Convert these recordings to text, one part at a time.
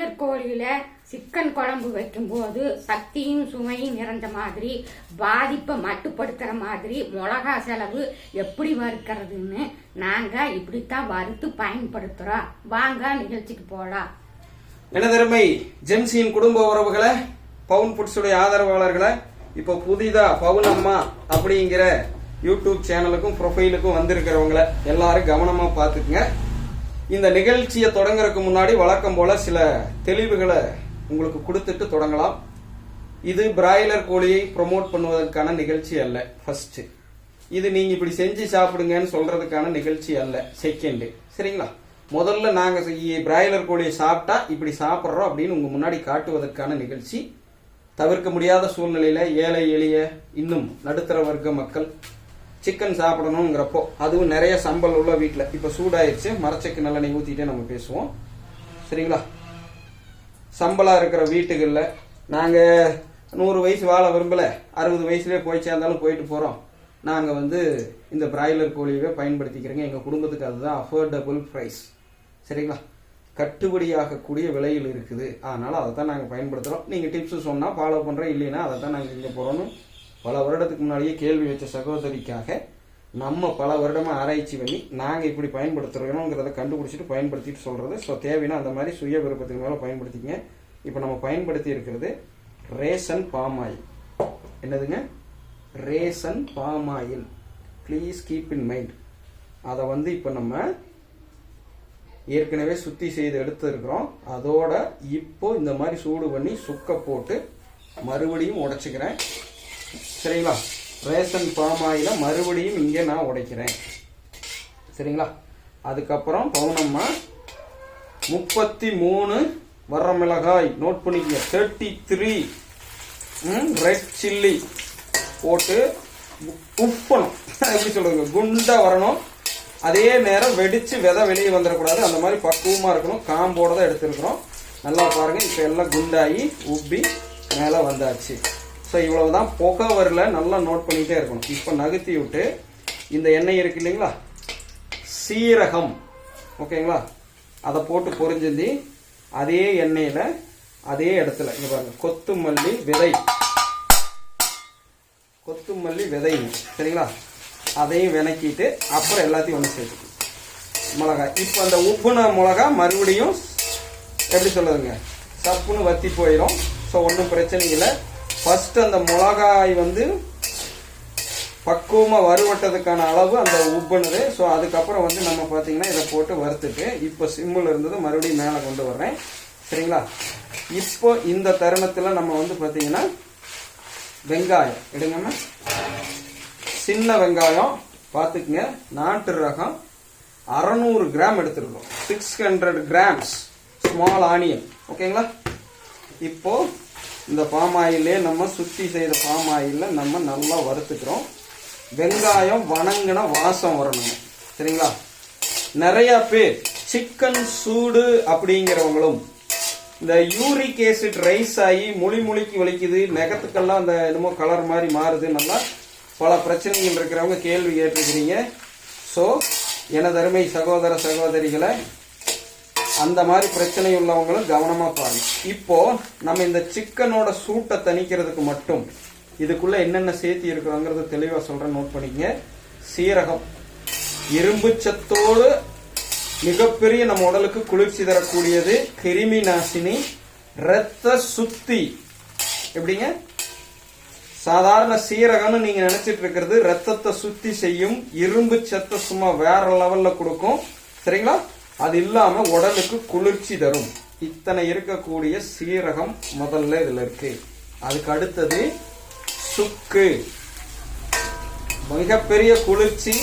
Broiler கோழியில் chicken குழம்பு வைக்கும்போது சக்தியும் சுவையும் நிறைஞ்ச மாதிரி பாதிப்பை மட்டுப்படுத்துகிற மாதிரி மிளகா செலவு எப்படி வறுக்கிறதுன்னு நாங்கள் இப்படித்தான் வறுத்து பயன்படுத்துகிறோம் வாங்க நிகழ்ச்சிக்கு போகலாம் எனதருமை ஜெம்சியின் குடும்ப உறவுகளை பவுன் புட்ஸுடைய ஆதரவாளர்களை இப்போ புதிதா பவுன் அம்மா அப்படிங்கிற யூடியூப் சேனலுக்கும் ப்ரொஃபைலுக்கும் வந்திருக்கிறவங்கள எல்லாரும் கவனமாக பார்த்துக்குங்க. இந்த நிகழ்ச்சியை தொடங்குறதுக்கு முன்னாடி வழக்கம் போல சில தெளிவுகளை உங்களுக்கு கொடுத்துட்டு தொடங்கலாம். இது பிராய்லர் கோழியை ப்ரொமோட் பண்ணுவதற்கான நிகழ்ச்சி அல்ல ஃபர்ஸ்ட் இது நீங்க இப்படி செஞ்சு சாப்பிடுங்கன்னு சொல்றதுக்கான நிகழ்ச்சி அல்ல செகண்ட் சரிங்களா? முதல்ல நாங்க பிராய்லர் கோழியை சாப்பிட்டா இப்படி சாப்பிட்றோம் அப்படின்னு உங்க முன்னாடி காட்டுவதற்கான நிகழ்ச்சி. தவிர்க்க முடியாத சூழ்நிலையில ஏழை எளிய இன்னும் நடுத்தர வர்க்க மக்கள் சிக்கன் சாப்பிடணுங்கிறப்போ அதுவும் நிறைய சம்பல் உள்ள வீட்டில் இப்போ சூடாயிருச்சு மரச்சக்கு நல்லெண்ணெய் ஊற்றிட்டே நம்ம பேசுவோம். சரிங்களா? சம்பளாக இருக்கிற வீட்டுகளில் நாங்கள் நூறு வயசு வாழ விரும்பலை அறுபது வயசுலேயே போய் சேர்ந்தாலும் போயிட்டு போகிறோம் நாங்கள் வந்து இந்த பிராய்லர் கோழியவே பயன்படுத்திக்கிறோங்க. எங்கள் குடும்பத்துக்கு அதுதான் அஃபோர்டபுள் ப்ரைஸ் சரிங்களா? கட்டுப்படியாகக்கூடிய விலையில் இருக்குது. அதனால் அதை தான் நாங்கள் பயன்படுத்துகிறோம் நீங்கள் டிப்ஸு சொன்னால் ஃபாலோ பண்ணுறோம் இல்லைன்னா அதை தான் நாங்கள் இங்கே போகிறோன்னு பல வருடத்துக்கு முன்னாடியே கேள்வி வச்ச சகோதரிக்காக நம்ம பல வருடமா ஆராய்ச்சி பண்ணி நாங்கள் இப்படி பயன்படுத்துகிறோங்கிறத கண்டுபிடிச்சிட்டு பயன்படுத்திட்டு சொல்கிறது ஸோ தேவைன்னா அந்த மாதிரி சுய விருப்பத்துக்கு மேலே பயன்படுத்திங்க இப்போ நம்ம பயன்படுத்தி இருக்கிறது ரேசன் பாம் ஆயில் என்னதுங்க? Ration palm oil please keep in mind அதை வந்து இப்போ நம்ம ஏற்கனவே சுத்தி செய்து எடுத்துருக்குறோம். அதோட இப்போ இந்த மாதிரி சூடு பண்ணி சுக்க போட்டு மறுபடியும் உடைச்சுக்கிறேன். சரிங்களா? ரேஷன் பாம் ஆயில மறுபடியும் இங்கே நான் உடைக்கிறேன். சரிங்களா? அதுக்கப்புறம் பவுனம்மா முப்பத்தி மூணு வர மிளகாய். நோட் பண்ணிக்கங்க. தேர்ட்டி த்ரீ ரெட் சில்லி போட்டு உப்பணும். எப்படி சொல்லுங்க குண்டா வரணும். அதே நேரம் வெடிச்சு விதை வெளியே வந்துடக்கூடாது. அந்த மாதிரி பக்குவமாக இருக்கணும். காம்போட தான் எடுத்துருக்குறோம். நல்லா பாருங்க. இப்போ எல்லாம் குண்டாகி உப்பி மேலே வந்தாச்சு. ஸோ இவ்வளவுதான் புகை வரல நல்லா நோட் பண்ணிட்டே இருக்கணும். இப்போ நகர்த்தி விட்டு இந்த எண்ணெய் இருக்கு இல்லைங்களா? சீரகம். ஓகேங்களா? அதை போட்டு பொரிஞ்சிருந்தி அதே எண்ணெயில் அதே இடத்துல இங்கே பாருங்க கொத்துமல்லி விதை. கொத்துமல்லி விதை சரிங்களா? அதையும் வினக்கிட்டு அப்புறம் எல்லாத்தையும் ஒன்று சேர்த்துக்கணும். மிளகாய் இப்போ அந்த உப்புன மிளகா மறுபடியும் எப்படி சொல்லுதுங்க சப்புன்னு வத்தி போயிடும் ஸோ ஒன்றும் பிரச்சனை இல்லை. ஃபர்ஸ்ட் அந்த மிளகாய் வந்து பக்குவமாக வறுவட்டதுக்கான அளவு அந்த உப்புனது. ஸோ அதுக்கப்புறம் வந்து நம்ம பார்த்தீங்கன்னா இதை போட்டு வறுத்துட்டு இப்போ சிம்மில் இருந்தது மறுபடியும் மேலே கொண்டு வர்றேன். சரிங்களா? இப்போ இந்த தருணத்தில் நம்ம வந்து பார்த்தீங்கன்னா வெங்காயம். எடுங்கம்மா. சின்ன வெங்காயம் பார்த்துக்குங்க நாட்டு ரகம் அறநூறு கிராம் எடுத்துருக்கோம். Six hundred grams small onion ஓகேங்களா இப்போது இந்த பாம் ஆயிலே நம்ம சுத்தி செய்த பாம் ஆயிலில் நம்ம நல்லா வறுத்துக்கிறோம். வெங்காயம் வணங்கின வாசம் வரணுங்க. சரிங்களா? நிறைய பேர் சிக்கன் சூடு அப்படிங்கிறவங்களும் இந்த யூரிக் ஏசிட் ரைஸ் ஆகி மொழி மொழிக்கு வலிக்குது நெகத்துக்கெல்லாம் அந்த என்னமோ கலர் மாதிரி மாறுது நல்லா பல பிரச்சனைகள் இருக்கிறவங்க கேள்வி கேட்டிருக்கிறீங்க. ஸோ எனது அருமை சகோதர சகோதரிகளை அந்த மாதிரி பிரச்சனை உள்ளவங்களும் கவனமாக பாருங்க. இப்போ நம்ம இந்த சிக்கனோட சூட்டை தணிக்கிறதுக்கு மட்டும் இதுக்குள்ள என்னென்ன சேர்த்தி இருக்கிறோங்கிறத தெளிவாக சொல்கிறேன் நோட் பண்ணிக்கங்க. சீரகம். இரும்பு சத்தோடு மிகப்பெரிய நம்ம உடலுக்கு குளிர்ச்சி தரக்கூடியது கிருமி நாசினி இரத்த சுத்தி. எப்படிங்க? சாதாரண சீரகம்னு நீங்க நினைச்சிட்டு இருக்கிறது ரத்தத்தை சுத்தி செய்யும் இரும்பு சத்தை சும்மா வேற லெவல்ல கொடுக்கும். சரிங்களா? அது இல்லாம உடலுக்கு குளிர்ச்சி தரும். இத்தனை இருக்கக்கூடிய சீரகம் முதல்ல இதுல இருக்கு. அதுக்கு அடுத்தது சுக்கு. மிகப்பெரிய குளிர்ச்சி.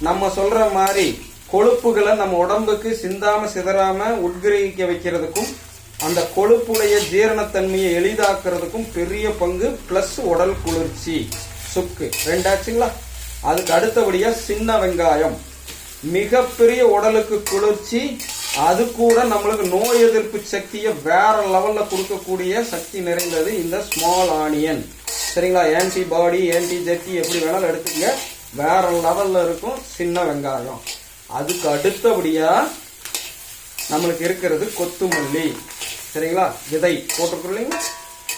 நம்ம சொல்ற மாதிரி கொழுப்புகளை நம்ம உடம்புக்கு சிந்தாம சிதறாம உட்கிரகிக்க வைக்கிறதுக்கும் அந்த கொழுப்புடைய ஜீரணத்தன்மையை எளிதாக்குறதுக்கும் பெரிய பங்கு பிளஸ் உடல் குளிர்ச்சி. சுக்கு. ரெண்டாச்சுங்களா? அதுக்கு அடுத்தபடியா சின்ன வெங்காயம். மிகப்பெரிய உடலுக்கு குளிர்ச்சி அது கூட நம்மளுக்கு நோய் எதிர்ப்பு சக்தியை வேற லெவலில் கொடுக்கக்கூடிய சக்தி நிறைந்தது இந்த ஸ்மால் ஆனியன் சரிங்களா? ஆன்டிபாடி ஆன்டிஜெட்டி எப்படி வேணாலும் எடுத்துக்கங்க. வேற லெவலில் இருக்கும் சின்ன வெங்காயம். அதுக்கு அடுத்தபடியா நம்மளுக்கு இருக்கிறது கொத்துமல்லி. சரிங்களா? விதை போட்டிருக்கோம் இல்லைங்களா?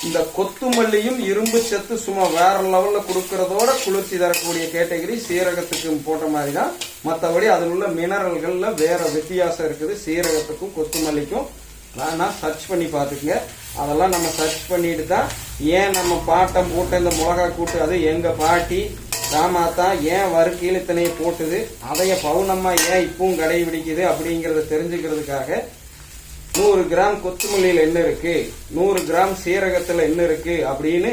இந்த கொத்துமல்லியும் இரும்பு சத்து சும்மா வேற லெவல்ல கொடுக்கறதோட குளிர்ச்சி தரக்கூடிய கேட்டகரி சீரகத்துக்கும் போட்ட மாதிரி தான் மற்றபடி அதில் உள்ள மினரல்கள்ல வேற வித்தியாசம் இருக்குது. சீரகத்துக்கும் கொத்துமல்லிக்கும் நான் சர்ச் பண்ணி பார்த்துக்குங்க. அதெல்லாம் நம்ம சர்ச் பண்ணிட்டு தான் ஏன் நம்ம பாட்டம் போட்ட இந்த மிளகா கூட்டு அது எங்க பாட்டி ராமாத்தா ஏன் வறுக்கீழ் இத்தனையை போட்டுது அதைய பவுனம்மா ஏன் இப்பவும் கடைபிடிக்குது அப்படிங்கறத தெரிஞ்சுக்கிறதுக்காக நூறு கிராம் கொத்துமல்லியில் என்ன இருக்கு? நூறு கிராம் சீரகத்துல என்ன இருக்கு? அப்படின்னு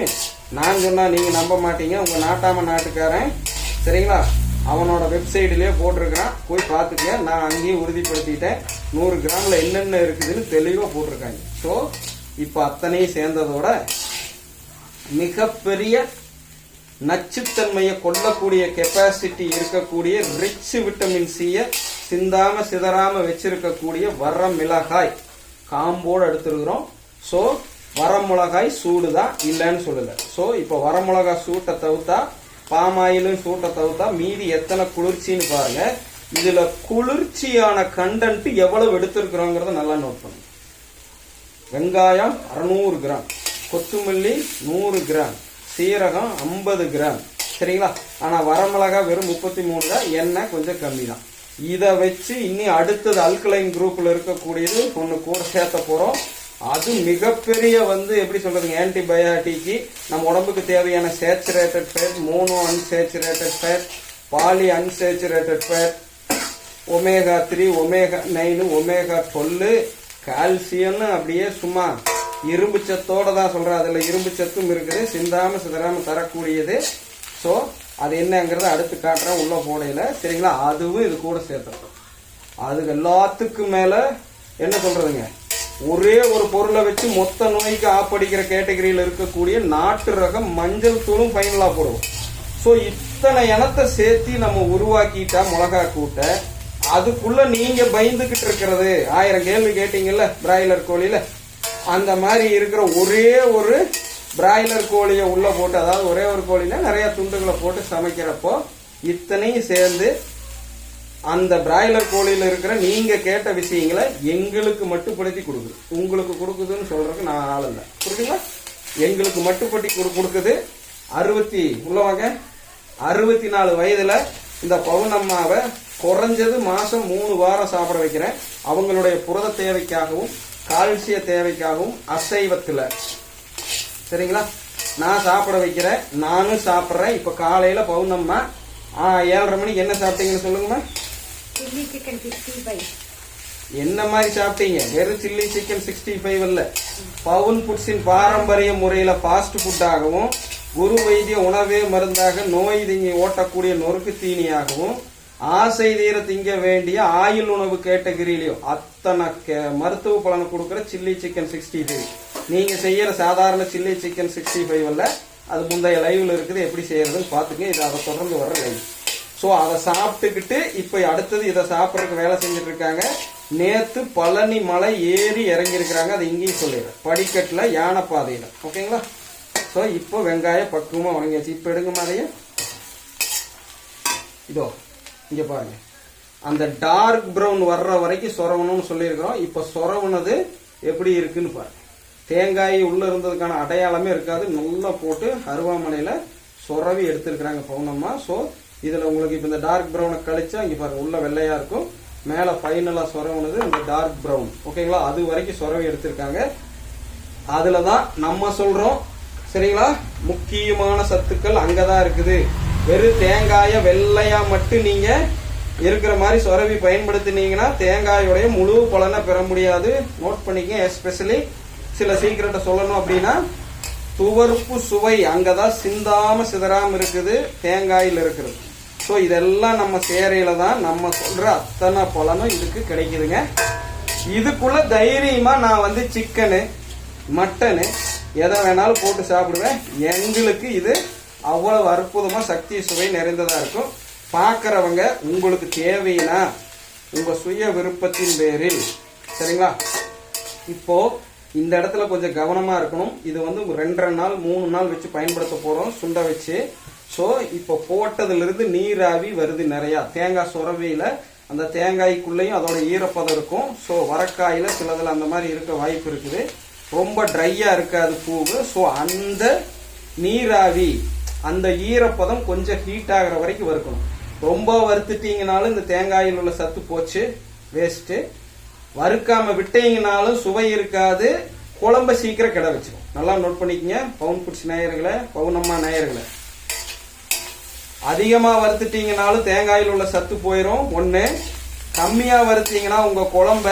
நான் சொன்னா நீங்க நம்ப மாட்டீங்க. உங்க நாட்டாம நாட்டுக்காரன் சரிங்களா? அவனோட வெப்சைட்லயே போட்டிருக்கிறான். போய் பார்த்துக்க நான் அங்கேயே உறுதிப்படுத்திட்டேன். நூறு கிராம்ல என்னென்ன இருக்குதுன்னு தெளிவா போட்டிருக்காங்க. ஸோ இப்போ அத்தனையும் சேர்ந்ததோட மிகப்பெரிய நச்சுத்தன்மையை கொல்லக்கூடிய கெப்பாசிட்டி இருக்கக்கூடிய ரிச் விட்டமின் சியை சிந்தாம சிதறாம வச்சிருக்கக்கூடிய வர மிளகாய். காம்போடு எடுத்துருக்குறோம். ஸோ வரமிளகாய் சூடு தான் இல்லைன்னு சொல்லலை. ஸோ இப்போ வரமிளகாய் சூட்டை தவிர்த்தா பாமாயிலும் சூட்டை தவிர்த்தா மீதி எத்தனை குளிர்ச்சின்னு பாருங்க. இதுல குளிர்ச்சியான கண்டென்ட் எவ்வளவு எடுத்திருக்கிறோங்கிறத நல்லா நோட் பண்ணுங்க. வெங்காயம் அறநூறு கிராம். கொத்தமல்லி நூறு கிராம். சீரகம் ஐம்பது கிராம். சரிங்களா? ஆனால் வரமிளகா வெறும் முப்பத்தி மூணு தான். எண்ணெய் கொஞ்சம் கம்மி தான் இதை வச்சு இனி அடுத்தது அல்கலைன் குரூப்ல இருக்கக்கூடியது ஒன்று கூட சேர்த்த போறோம். அது மிகப்பெரிய வந்து எப்படி சொல்றதுங்க ஆன்டிபயாட்டிக்கு நம்ம உடம்புக்கு தேவையான saturated fat mono unsaturated fat poly unsaturated fat omega three omega nine omega twelve கால்சியம்னு அப்படியே சும்மா இரும்பு சத்தோட தான் சொல்றேன் அதில் இரும்பு சத்தும் இருக்குது சிந்தாம சிதறாம தரக்கூடியது. ஸோ அது என்னங்கிறத அடுத்து காட்டுறேன் உள்ள போனையில. சரிங்களா? அதுவும் இது கூட சேர்த்துறோம். அது எல்லாத்துக்கும் மேல என்ன சொல்றதுங்க? ஒரே ஒரு பொருளை வச்சு மொத்த நோய்க்கு ஆப்படிக்கிற கேட்டகரியில் இருக்கக்கூடிய நாட்டு ரகம் மஞ்சள் தூளும் ஃபைனலாக போடுவோம். ஸோ இத்தனை இனத்தை சேர்த்து நம்ம உருவாக்கிட்டா மிளகா கூட்ட அதுக்குள்ள நீங்க பயந்துகிட்டு இருக்கிறது. ஆயிரம் கேள்வி கேட்டீங்கல்ல பிராய்லர் கோழியில? அந்த மாதிரி இருக்கிற ஒரே ஒரு பிராய்லர் கோழியை உள்ள போட்டு அதாவது ஒரே ஒரு கோழியில நிறைய துண்டுகளை போட்டு சமைக்கிறப்போ இத்தனையும் சேர்ந்து அந்த பிராய்லர் கோழியில இருக்கிற நீங்க கேட்ட விஷயங்களை எங்களுக்கு மட்டுப்படுத்தி கொடுக்குது. உங்களுக்கு கொடுக்குதுன்னு சொல்றதுக்கு நான் ஆள் இல்லை. புரியுதுங்களா? எங்களுக்கு மட்டுப்படுத்தி கொடு- கொடுக்குது அறுபத்தி உள்ளவாங்க அறுபத்தி நாலு வயதுல இந்த பவுனம்மாவை குறைஞ்சது மாசம் மூணு வாரம் சாப்பிட வைக்கிறேன். அவங்களுடைய புரத தேவைக்காகவும் கால்சிய தேவைக்காகவும் அசைவத்தில். சரிங்களா? நான் சாப்பிட வைக்கிறேன். நானும் சாப்பிட்றேன். இப்ப காலையில பவுனம்மா ஆ, ஏழரை மணிக்கு என்ன சாப்பிட்டீங்கன்னு சொல்லுங்கம்மா. சில்லி சிக்கன் சிக்ஸ்டி ஃபைவ் என்ன மாதிரி சாப்பிட்டீங்க? வெறும் சில்லி சிக்கன் சிக்ஸ்டி ஃபைவ் இல்ல பவுன் ஃபுட்ஸின் பாரம்பரிய முறையில ஃபாஸ்ட் ஃபுட்டாகவும் குரு வைத்திய உணவே மருந்தாக நோய் திங்கி ஓட்டக்கூடிய நொறுக்கு தீனியாகவும் ஆசை தீர திங்க வேண்டிய ஆயுள் உணவு கேட்டகிரிலையும் அத்தனை மருத்துவ பலனை கொடுக்குற சில்லி சிக்கன் சிக்ஸ்டி ஃபைவ் நீங்க செய்யற சாதாரண சில்லி சிக்கன் சிக்ஸ்டி ஃபைவ் அல்ல. அது முந்தைய லைவ்ல இருக்குது. எப்படி செய்யறதுன்னு பாத்துங்க இது அதை தொடர்ந்து வர லைவ் ஸோ அதை சாப்பிட்டுக்கிட்டு இப்போ அடுத்தது இதை சாப்பிட்றதுக்கு வேலை செஞ்சுட்டு இருக்காங்க. நேத்து பழனி மலை ஏறி இறங்கி இருக்கிறாங்க இங்கேயும் சொல்லிடுறேன். படிக்கட்டில் யானை பாதையில். ஓகேங்களா? ஸோ இப்போ வெங்காயம் பக்குவமாக வணங்கியாச்சு. இப்போ எடுங்க மாதிரியே இதோ இங்க பாருங்க. அந்த டார்க் ப்ரௌன் வர்ற வரைக்கும் சொரவணும்னு சொல்லியிருக்கிறோம். இப்போ சொரவுனது எப்படி இருக்குன்னு பாருங்க. தேங்காய் உள்ளே இருந்ததுக்கான அடையாளமே இருக்காது. நல்லா போட்டு அருவாமனையில் சொரவி எடுத்திருக்கிறாங்க பவுனம்மா. ஸோ இதில் உங்களுக்கு இப்போ இந்த டார்க் ப்ரௌனை கழிச்சா இங்கே பாருங்கள் உள்ள வெள்ளையாக இருக்கும். மேலே ஃபைனலாக சொரவுனது இந்த டார்க் ப்ரௌன் ஓகேங்களா அது வரைக்கும் சொரவி எடுத்திருக்காங்க. அதில் தான் நம்ம சொல்கிறோம் சரிங்களா? முக்கியமான சத்துக்கள் அங்கே தான் இருக்குது. வெறும் தேங்காயை வெள்ளையாக மட்டும் நீங்கள் இருக்கிற மாதிரி சொரவி பயன்படுத்தினீங்கன்னா தேங்காயோடைய முழு பலனை பெற முடியாது. நோட் பண்ணிக்க எஸ்பெஷலி சில சீக்கிரட்டை சொல்லணும் அப்படின்னா துவர்ப்பு சுவை அங்கதான் சிந்தாம சிதறாம இருக்குது தேங்காயில் இருக்குது ஸோ இதெல்லாம் நம்ம சேரையில தான் நம்ம சொல்ற அத்தனை பலனும் இதுக்கு கிடைக்குதுங்க. இதுக்குள்ள தைரியமா நான் வந்து சிக்கனு மட்டனு எதை வேணாலும் போட்டு சாப்பிடுவேன். எங்களுக்கு இது அவ்வளவு அற்புதமா சக்தி சுவை நிறைந்ததா இருக்கும். பார்க்கறவங்க உங்களுக்கு தேவைன்னா உங்க சுய விருப்பத்தின் பேரில் சரிங்களா? இப்போ இந்த இடத்துல கொஞ்சம் கவனமா இருக்கணும். இது வந்து ரெண்டரை நாள் மூணு நாள் வச்சு பயன்படுத்த போறோம் சுண்ட வச்சு. ஸோ இப்போ போட்டதுல இருந்து நீராவி வருது நிறையா. தேங்காய் சுரவியில அந்த தேங்காய்க்குள்ளேயும் அதோட ஈரப்பதம் இருக்கும். ஸோ வரக்காயில் சிலதில் அந்த மாதிரி இருக்க வாய்ப்பு இருக்குது. ரொம்ப ட்ரையாக இருக்காது பூவு. ஸோ அந்த நீராவி அந்த ஈரப்பதம் கொஞ்சம் ஹீட் ஆகிற வரைக்கும் வறுக்கணும். ரொம்ப வறுத்துட்டீங்கனாலும் இந்த தேங்காயில் உள்ள சத்து போச்சு வேஸ்ட்டு வறுக்காம விட்டீங்கனாலும் சுவை இருக்காது. குழம்ப சீக்கிரம் கிட வச்சிடும் நல்லா நோட் பண்ணிக்கங்க. பவுன் பிடிச்சி நேயர்களை பவுனம்மா நேயர்களை. அதிகமா வறுத்துட்டீங்கனாலும் தேங்காயில் உள்ள சத்து போயிடும் ஒண்ணு கம்மியா வறுத்தீங்கன்னா உங்க குழம்ப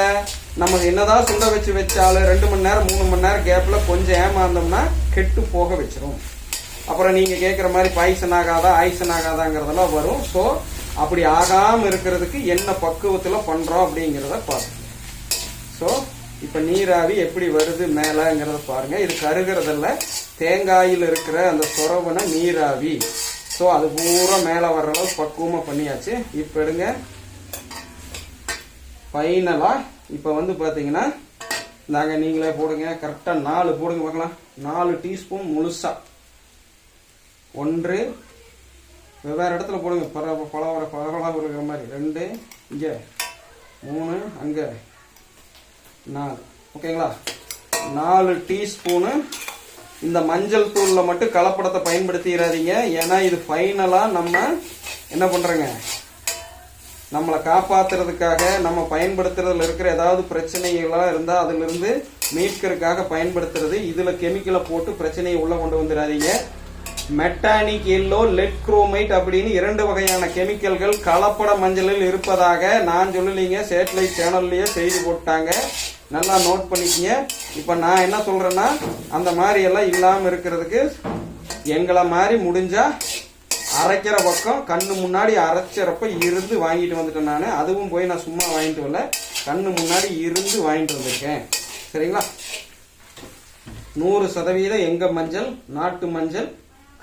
நம்ம என்னதான் சுண்ட வச்சு வச்சாலும் ரெண்டு மணி நேரம் மூணு மணி நேரம் கேப்ல கொஞ்சம் ஏமாந்தோம்னா கெட்டு போக வச்சிரும். அப்புறம் நீங்க கேட்குற மாதிரி பாய்சன் ஆகாதா ஆய்சன் ஆகாதாங்கிறதெல்லாம் வரும். ஸோ அப்படி ஆகாம இருக்கிறதுக்கு என்ன பக்குவத்துல பண்றோம் அப்படிங்கிறத பார்த்து ஸோ இப்போ நீராவி எப்படி வருது மேலேங்கிறத பாருங்கள் இது கருகிறதில்ல. தேங்காயில் இருக்கிற அந்த சொரவனை நீராவி. ஸோ அது பூரா மேலே வர்ற அளவு பக்குவமாக பண்ணியாச்சு. இப்போ எடுங்க. ஃபைனலாக இப்போ வந்து பார்த்தீங்கன்னா நாங்கள் நீங்களே போடுங்க. கரெக்டாக நாலு போடுங்க பார்க்கலாம். நாலு டீஸ்பூன் முழுசாக ஒன்று வெவ்வேறு இடத்துல போடுங்க. பரவ பலவர பலவரம் இருக்கிற மாதிரி. ரெண்டு இங்கே. மூணு அங்கே. நாலு. ஓகேங்களா? நாலு டீஸ்பூனு இந்த மஞ்சள் தூளில் மட்டும் கலப்படத்தை பயன்படுத்திடாதீங்க ஏன்னா இது ஃபைனலாக நம்ம என்ன பண்ணுறோங்க நம்மளை காப்பாற்றுறதுக்காக நம்ம பயன்படுத்துறதுல இருக்கிற ஏதாவது பிரச்சனைகளாக இருந்தால் அதிலிருந்து மீட்கிறதுக்காக பயன்படுத்துறது. இதில் கெமிக்கலை போட்டு பிரச்சனையை உள்ளே கொண்டு வந்துடாதீங்க மெட்டானிக் எல்லோ லெட் குரோமைட் அப்படின்னு இரண்டு வகையான கெமிக்கல்கள் கலப்பட மஞ்சளில் இருப்பதாக நான் சொல்லலீங்க சேட்டலைட் சேனல்லையே செய்தி போட்டாங்க. நல்லா நோட் பண்ணிக்கங்க. இப்போ நான் என்ன சொல்கிறேன்னா அந்த மாதிரி எல்லாம் இல்லாமல் இருக்கிறதுக்கு எங்களை மாதிரி முடிஞ்சால் அரைக்கிற பக்கம் கண்ணு முன்னாடி அரைச்சிறப்ப இருந்து வாங்கிட்டு வந்துட்டேன் நான். அதுவும் போய் நான் சும்மா வாங்கிட்டு வரல. கண்ணு முன்னாடி இருந்து வாங்கிட்டு வந்திருக்கேன். சரிங்களா? நூறு சதவீதம் எங்கள் மஞ்சள் நாட்டு மஞ்சள்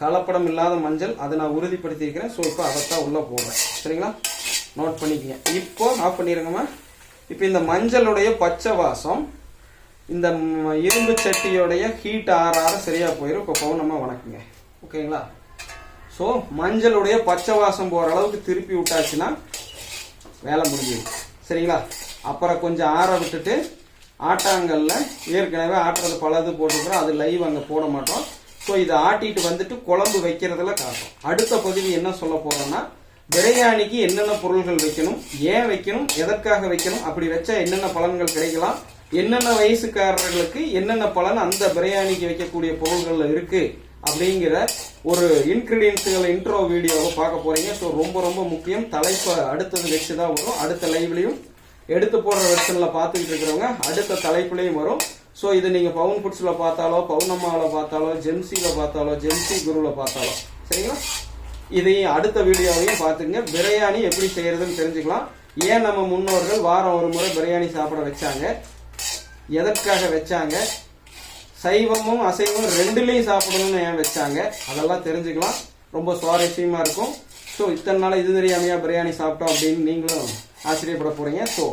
கலப்படம் இல்லாத மஞ்சள் அதை நான் உறுதிப்படுத்தியிருக்கிறேன். ஸோ இப்போ அதைத்தான் உள்ளே போடுறேன். சரிங்களா? நோட் பண்ணிக்கங்க. இப்போ ஆஃப் பண்ணிடுங்கம்மா இப்போ இந்த மஞ்சளுடைய பச்சை வாசம் இந்த இரும்பு சட்டியோடைய ஹீட் ஆற ஆற சரியாக போயிடும் இப்போ பௌர்ணமாக வணக்குங்க. ஓகேங்களா? ஸோ மஞ்சளுடைய பச்சை வாசம் போகிற அளவுக்கு திருப்பி விட்டாச்சுன்னா வேலை முடிஞ்சிடும். சரிங்களா? அப்புறம் கொஞ்சம் ஆற விட்டுட்டு ஆட்டாங்கல்ல ஏற்கனவே ஆட்டுறது பலது போட்டுக்கிறோம். அது லைவ் அங்கே போட மாட்டோம். ஸோ இதை ஆட்டிட்டு வந்துட்டு குழம்பு வைக்கிறதுல காட்டும். அடுத்த பதிவு என்ன சொல்ல போறோம்னா பிரியாணிக்கு என்னென்ன பொருள்கள் வைக்கணும் ஏன் வைக்கணும் எதற்காக வைக்கணும் அப்படி வச்சா என்னென்ன பலன்கள் கிடைக்கலாம் என்னென்ன வயசுக்காரர்களுக்கு என்னென்ன பலன் அந்த பிரியாணிக்கு வைக்கக்கூடிய பொருள்கள்ல இருக்கு அப்படிங்கிற ஒரு இன்கிரீடியன்ஸுகளை இன்ட்ரோ வீடியோவை பார்க்க போறீங்க. ஸோ ரொம்ப ரொம்ப முக்கியம். தலைப்பை அடுத்தது வச்சு தான் வரும். அடுத்த லைவ்லையும் எடுத்து போடுற வெர்ஷனில் பார்த்துக்கிட்டு இருக்கிறவங்க அடுத்த தலைப்புலையும் வரும். ஸோ இது நீங்கள் பவுன் ஃபுட்ஸில் பார்த்தாலோ பவுனம்மாவில் பார்த்தாலோ ஜெம்சியில் பார்த்தாலோ ஜெம்சி குருவில் பார்த்தாலோ சரிங்களா? இதையும் அடுத்த வீடியோவையும் பார்த்துங்க. பிரியாணி எப்படி செய்யறதுன்னு தெரிஞ்சுக்கலாம். ஏன் நம்ம முன்னோர்கள் வாரம் ஒரு முறை பிரியாணி சாப்பிட வச்சாங்க? எதற்காக வச்சாங்க? சைவமும் அசைவமும் ரெண்டுலேயும் சாப்பிடணும்னு ஏன் வச்சாங்க? அதெல்லாம் தெரிஞ்சுக்கலாம். ரொம்ப சுவாரஸ்யமாக இருக்கும். ஸோ இத்தனை நாள் இது தெரியாமையா பிரியாணி சாப்பிட்டோம் அப்படின்னு நீங்களும் ஆச்சரியப்பட போறீங்க. ஸோ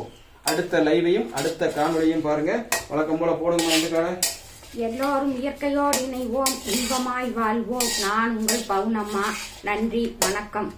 அடுத்த லைவையும் அடுத்த காணொலியும் பாருங்க. வழக்கம் போல போடுங்க வந்துக்கான எல்லோரும் இயற்கையோடு இணைவோம் இன்பமாய் வாழ்வோம். நான் உங்கள் பவுனம்மா. நன்றி வணக்கம்.